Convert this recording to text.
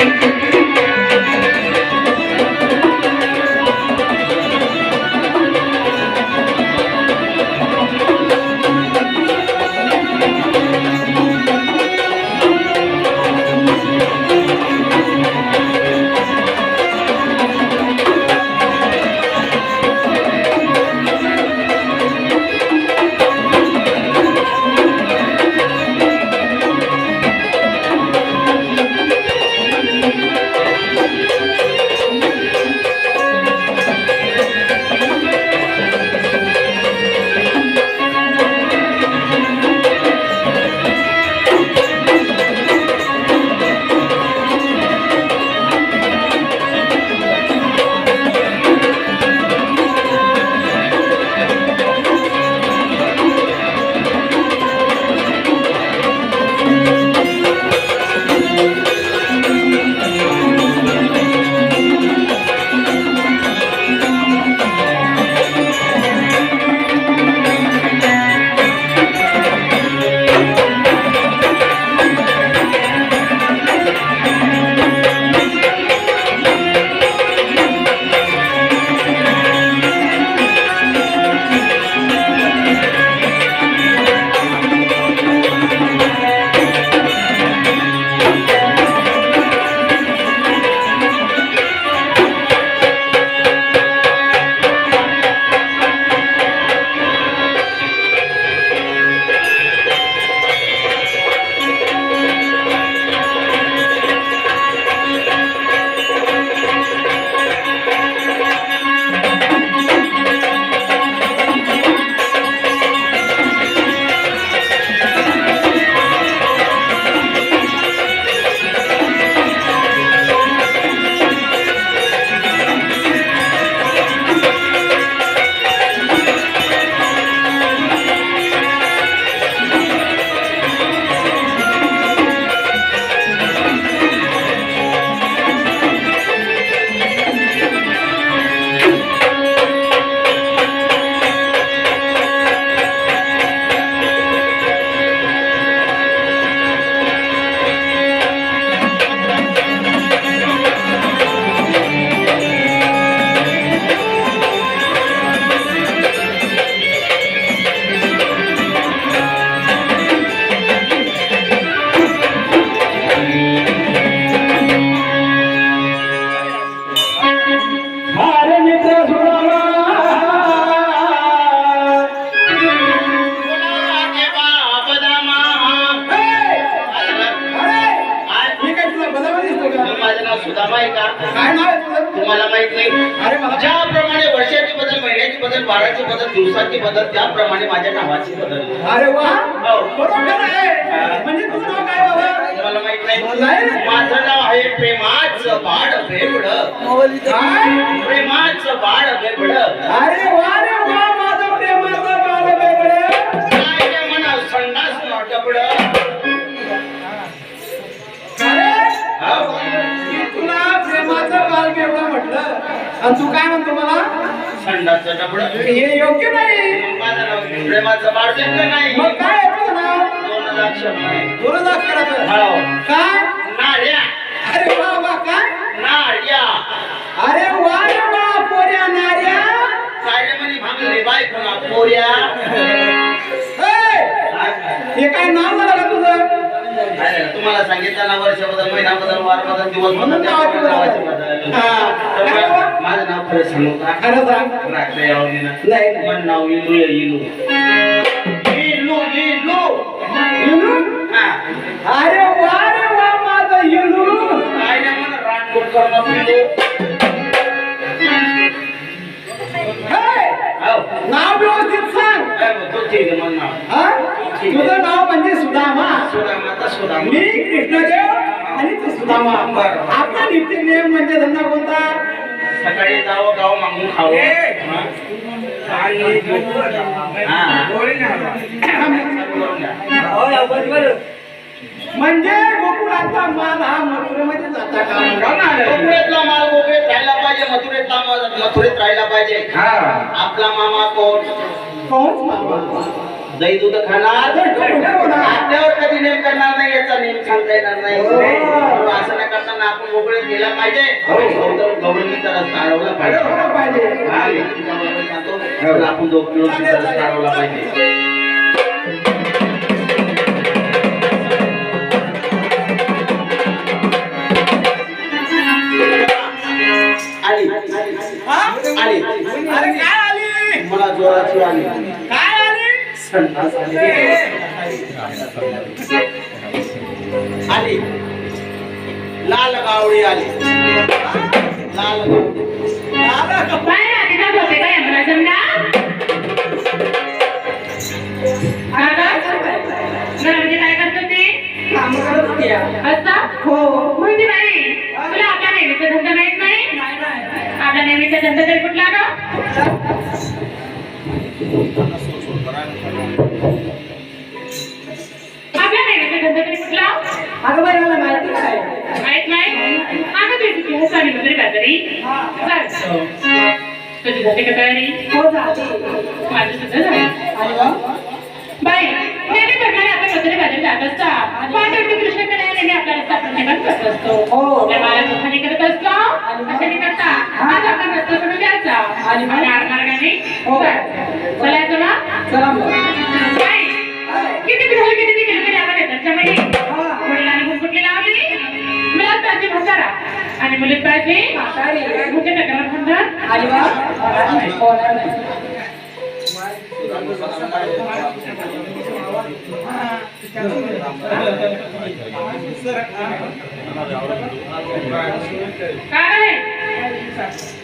अरे का काय नाव आहे तुझं? तुम्हाला माहीत नाही? अरे ज्याप्रमाणे वर्षाची बदल महिन्याची बदल वाराची बदल दिवसाची बदल त्याप्रमाणे माझ्या नावाची बदल. अरे वा. हो. बरोबर आहे. म्हणजे तुझं नाव काय बाबा? तुम्हाला माहीत नाही. नाही माझं नाव आहे प्रेमाचं बाळ बेबड काय? प्रेमाचं बाळ बेबड अरे वा रे वा. आणि तू काय म्हणतो मला? हे योग्य नाही. माझं नाव प्रेमाचं नाही. मग काय आहे तुझं नाव अक्षर नाही. हो. काय? अरे वा वा काय? नाड्या. अरे वा रे वा पोऱ्या नाऱ्या काय रे म्हणे भांगले बायको ना पोऱ्या. ए, हे काय नाव झालं का तुझं? अरे, तुम्हाला सांगितलं ना वर्ष बदल महिना बदल वार बदल दिवस म्हणून. नावाची बदल. हा. तर काय मा- बा? माझं नाव खरं सांगू का? खरं सांग. आवडी ना नाही. मन नाव इलू आहे, इलू. इलू इलू. इलू? हा. अरे वा रे वा माझं इलू. काय नाही म्हणा रानकोट करणं पिलू हे. नाव व्यवस्थित सांग. काय बोलतो? ठीक आहे, मन नाव. हा? तुझं नाव म्हणजे सुदामा. सुदामाचा सुदामा. मी कृष्णदेव आणि तू सुदामा. आपला नित्य नियम म्हणजे धंदा कोणता? सकाळी जावं गाव मागून खावं हा. हा. म्हणजे गोकुळातला माल हा मथुरेमध्ये जाता कामा नये. गोकुळातला माल गोकुळात राहिला पाहिजे मथुरेतला माल मथुरेत राहिला पाहिजे आपला मामा कोण कोण मामा? दही दूध खाणार? आपल्यावर कधी नेम करणार नाही याचा नेम सांगता येणार नाही. हो. असं न करताना आपण मोकळे केला पाहिजे. हो. गौतम गौरवणीचा रस्ता अडवला पाहिजे. हा, आपण मिळून सुद्धा रस्ता अडवला पाहिजे. आली. हा? आली? मला जोराची आली. काय? आली संडास आली आली लाल गावडी आली लाल गावडी का? घरामध्ये काय करत होती? काम करत होती. असं? हो म्हणजे बाई, तुला आपला नेहमीचा धंदा माहीत नाही? आपला नेहमीचा धंदा तरी कुठला ग? अगं बाई मला माहिती काय माहीत नाही? अगं तुझी तुझी हसारी वगैरे काहीतरी. चल. तुझी झाली का तयारी? हो जाते माझं सुद्धा झालं. बाई, नेहमी प्रकारे आपण वगैरे बाहेर जात असता. कृष्णाकडे नेहमी आपला रस्ता आपण निघत करत असतो. हो. बाळा दुःखाने करत असतो. अशाने करता. आज आपण रस्ता सोडून द्यायचा. आणि आडमार्गाने हो. चल. ना? चला पाहिजे म्हातारी. मुख्य तक्रार म्हणतात. काय